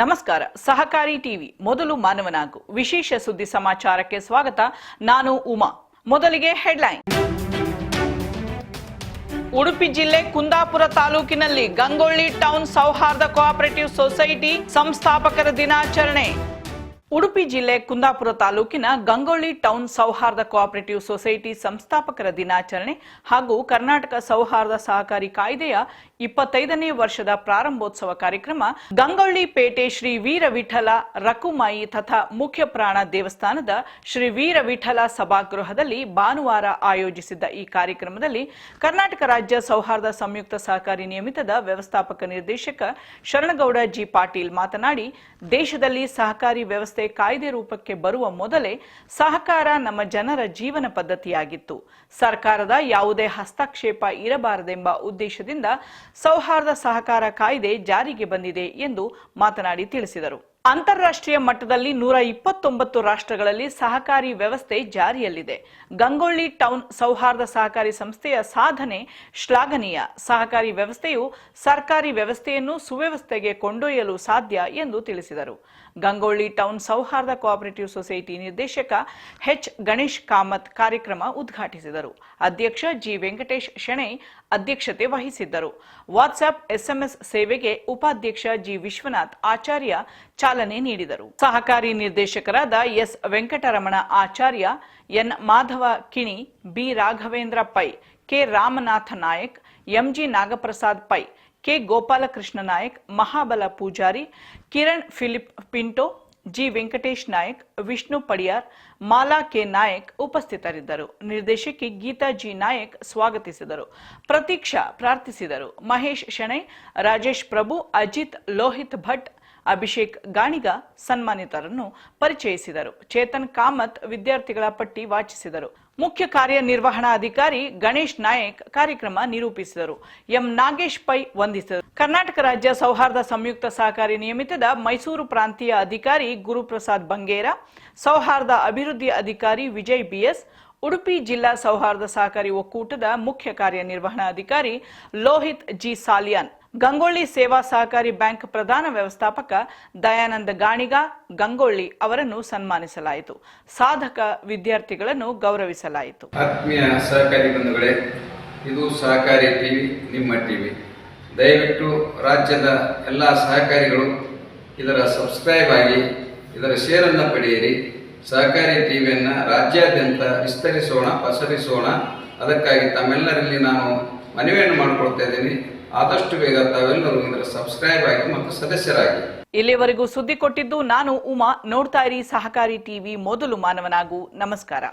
ನಮಸ್ಕಾರ. ಸಹಕಾರಿ ಟಿವಿ ಮೊದಲು ಮಾನವನಾಗು. ವಿಶೇಷ ಸುದ್ದಿ ಸಮಾಚಾರಕ್ಕೆ ಸ್ವಾಗತ. ನಾನು ಉಮಾ. ಮೊದಲಿಗೆ ಹೆಡ್ಲೈನ್. ಉಡುಪಿ ಜಿಲ್ಲೆ ಕುಂದಾಪುರ ತಾಲೂಕಿನಲ್ಲಿ ಗಂಗೊಳ್ಳಿ ಟೌನ್ ಸೌಹಾರ್ದ ಕೋಆಪರೇಟಿವ್ ಸೊಸೈಟಿ ಸಂಸ್ಥಾಪಕರ ದಿನಾಚರಣೆ. ಉಡುಪಿ ಜಿಲ್ಲೆ ಕುಂದಾಪುರ ತಾಲೂಕಿನ ಗಂಗೊಳ್ಳಿ ಟೌನ್ ಸೌಹಾರ್ದ ಕೋಆಪರೇಟಿವ್ ಸೊಸೈಟಿ ಸಂಸ್ಥಾಪಕರ ದಿನಾಚರಣೆ ಹಾಗೂ ಕರ್ನಾಟಕ ಸೌಹಾರ್ದ ಸಹಕಾರಿ ಕಾಯ್ದೆಯ ಇಪ್ಪತ್ತೈದನೇ ವರ್ಷದ ಪ್ರಾರಂಭೋತ್ಸವ ಕಾರ್ಯಕ್ರಮ ಗಂಗೊಳ್ಳಿ ಪೇಟೆ ಶ್ರೀ ವೀರ ವಿಠಲ ರಕುಮಾಯಿ ತಥಾ ಮುಖ್ಯ ಪ್ರಾಣ ದೇವಸ್ಥಾನದ ಶ್ರೀ ವೀರ ವಿಠಲ ಸಭಾಗೃಹದಲ್ಲಿ ಭಾನುವಾರ ಆಯೋಜಿಸಿದ್ದ ಈ ಕಾರ್ಯಕ್ರಮದಲ್ಲಿ ಕರ್ನಾಟಕ ರಾಜ್ಯ ಸೌಹಾರ್ದ ಸಂಯುಕ್ತ ಸಹಕಾರಿ ನಿಯಮಿತದ ವ್ಯವಸ್ಥಾಪಕ ನಿರ್ದೇಶಕ ಶರಣಗೌಡ ಜಿ ಪಾಟೀಲ್ ಮಾತನಾಡಿ, ದೇಶದಲ್ಲಿ ಸಹಕಾರಿ ವ್ಯವಸ್ಥೆ ಕಾಯ್ದೆ ರೂಪಕ್ಕೆ ಬರುವ ಮೊದಲೇ ಸಹಕಾರ ನಮ್ಮ ಜನರ ಜೀವನ ಪದ್ಧತಿಯಾಗಿತ್ತು. ಸರ್ಕಾರದ ಯಾವುದೇ ಹಸ್ತಕ್ಷೇಪ ಇರಬಾರದೆಂಬ ಉದ್ದೇಶದಿಂದ ಸೌಹಾರ್ದ ಸಹಕಾರ ಕಾಯ್ದೆ ಜಾರಿಗೆ ಬಂದಿದೆ ಎಂದು ಮಾತನಾಡಿ ತಿಳಿಸಿದರು. ಅಂತಾರಾಷ್ಟ್ರೀಯ ಮಟ್ಟದಲ್ಲಿ ನೂರ ಇಪ್ಪತ್ತೊಂಬತ್ತು ರಾಷ್ಟ್ರಗಳಲ್ಲಿ ಸಹಕಾರಿ ವ್ಯವಸ್ಥೆ ಜಾರಿಯಲ್ಲಿದೆ. ಗಂಗೊಳ್ಳಿ ಟೌನ್ ಸೌಹಾರ್ದ ಸಹಕಾರಿ ಸಂಸ್ಥೆಯ ಸಾಧನೆ ಶ್ಲಾಘನೀಯ. ಸಹಕಾರಿ ವ್ಯವಸ್ಥೆಯು ಸರ್ಕಾರಿ ವ್ಯವಸ್ಥೆಯನ್ನು ಸುವ್ಯವಸ್ಥೆಗೆ ಕೊಂಡೊಯ್ಯಲು ಸಾಧ್ಯ ಎಂದು ತಿಳಿಸಿದರು. ಗಂಗೊಳ್ಳಿ ಟೌನ್ ಸೌಹಾರ್ದ ಕೋಆಪರೇಟಿವ್ ಸೊಸೈಟಿ ನಿರ್ದೇಶಕ ಎಚ್. ಗಣೇಶ್ ಕಾಮತ್ ಕಾರ್ಯಕ್ರಮ ಉದ್ಘಾಟಿಸಿದರು. ಅಧ್ಯಕ್ಷ ಜಿ. ವೆಂಕಟೇಶ್ ಶೆಣೈ ಅಧ್ಯಕ್ಷತೆ ವಹಿಸಿದ್ದರು. ವಾಟ್ಸ್ಆಪ್ ಎಸ್ಎಂಎಸ್ ಸೇವೆಗೆ ಉಪಾಧ್ಯಕ್ಷ ಜಿ. ವಿಶ್ವನಾಥ್, ಆಚಾರ್ಯ ಚಾಲನೆ ನೀಡಿದರು. ಸಹಕಾರಿ ನಿರ್ದೇಶಕರಾದ S. Venkataramana Acharya, N. Madhava Kini, B. Raghavendra Pai, K. Ramanatha Nayak M G Nagaprasad Pai, K. Gopalakrishna Nayak, Mahabala Poojari, Kiran Philip Pinto, G. Venkatesh Nayak, Vishnu Padiyar, Mala K. Nayak ಉಪಸ್ಥಿತರಿದ್ದರು. ನಿರ್ದೇಶಕಿ Geetha G. Nayak ಸ್ವಾಗತಿಸಿದರು. ಪ್ರತೀಕ್ಷಾ ಪ್ರಾರ್ಥಿಸಿದರು. ಮಹೇಶ್ ಶೆಣೈ, ರಾಜೇಶ್ ಪ್ರಭು, ಅಜಿತ್ ಲೋಹಿತ್ ಭಟ್ ಅಭಿಷೇಕ್ ಗಾಣಿಗ ಸನ್ಮಾನಿತರನ್ನು ಪರಿಚಯಿಸಿದರು. ಚೇತನ್ ಕಾಮತ್ ವಿದ್ಯಾರ್ಥಿಗಳ ಪಟ್ಟಿ ವಾಚಿಸಿದರು. ಮುಖ್ಯ ಕಾರ್ಯನಿರ್ವಹಣಾಧಿಕಾರಿ ಗಣೇಶ್ ನಾಯಕ್ ಕಾರ್ಯಕ್ರಮ ನಿರೂಪಿಸಿದರು. ಎಂ ನಾಗೇಶ್ ಪೈ ವಂದಿಸಿದರು. ಕರ್ನಾಟಕ ರಾಜ್ಯ ಸೌಹಾರ್ದ ಸಂಯುಕ್ತ ಸಹಕಾರಿ ನಿಯಮಿತದ ಮೈಸೂರು ಪ್ರಾಂತೀಯ ಅಧಿಕಾರಿ ಗುರುಪ್ರಸಾದ್ ಬಂಗೇರ, ಸೌಹಾರ್ದ ಅಭಿವೃದ್ಧಿ ಅಧಿಕಾರಿ ವಿಜಯ್ ಬಿಎಸ್, ಉಡುಪಿ ಜಿಲ್ಲಾ ಸೌಹಾರ್ದ ಸಹಕಾರಿ ಒಕ್ಕೂಟದ ಮುಖ್ಯ ಕಾರ್ಯನಿರ್ವಹಣಾಧಿಕಾರಿ ಲೋಹಿತ್ ಜಿ ಸಾಲಿಯಾನ್. ಗಂಗೊಳ್ಳಿ ಸೇವಾ ಸಹಕಾರಿ ಬ್ಯಾಂಕ್ ಪ್ರಧಾನ ವ್ಯವಸ್ಥಾಪಕ ದಯಾನಂದ ಗಾಣಿಗ ಗಂಗೊಳ್ಳಿ ಅವರನ್ನು ಸನ್ಮಾನಿಸಲಾಯಿತು. ಸಾಧಕ ವಿದ್ಯಾರ್ಥಿಗಳನ್ನು ಗೌರವಿಸಲಾಯಿತು. ಆತ್ಮೀಯ ಸಹಕಾರಿ ಬಂಧುಗಳೇ, ಇದು ಸಹಕಾರಿ ಟಿವಿ, ನಿಮ್ಮ ಟಿವಿ. ದಯವಿಟ್ಟು ರಾಜ್ಯದ ಎಲ್ಲ ಸಹಕಾರಿಗಳು ಇದರ ಸಬ್ಸ್ಕ್ರೈಬ್ ಆಗಿ, ಇದರ ಶೇರನ್ನು ಪಡೆಯಿರಿ. ಸಹಕಾರಿ ಟಿವಿಯನ್ನು ರಾಜ್ಯಾದ್ಯಂತ ವಿಸ್ತರಿಸೋಣ, ಪಸರಿಸೋಣ. ಅದಕ್ಕಾಗಿ ತಮ್ಮೆಲ್ಲರಲ್ಲಿ ನಾನು ಮನವಿಯನ್ನು ಮಾಡಿಕೊಳ್ತಾ ಇದ್ದೀನಿ. ಆದಷ್ಟು ಬೇಗ ತಾವೆಲ್ಲರೂ ಇದರ ಸಬ್ಸ್ಕ್ರೈಬ್ ಆಗಿ ಮತ್ತು ಸದಸ್ಯರಾಗಿ. ಇಲ್ಲಿಯವರೆಗೂ ಸುದ್ದಿ ಕೊಟ್ಟಿದ್ದು ನಾನು ಉಮಾ. ನೋಡ್ತಾ ಇರಿ ಸಹಕಾರಿ ಟಿವಿ ಮೊದಲು ಮಾನವನಾಗು. ನಮಸ್ಕಾರ.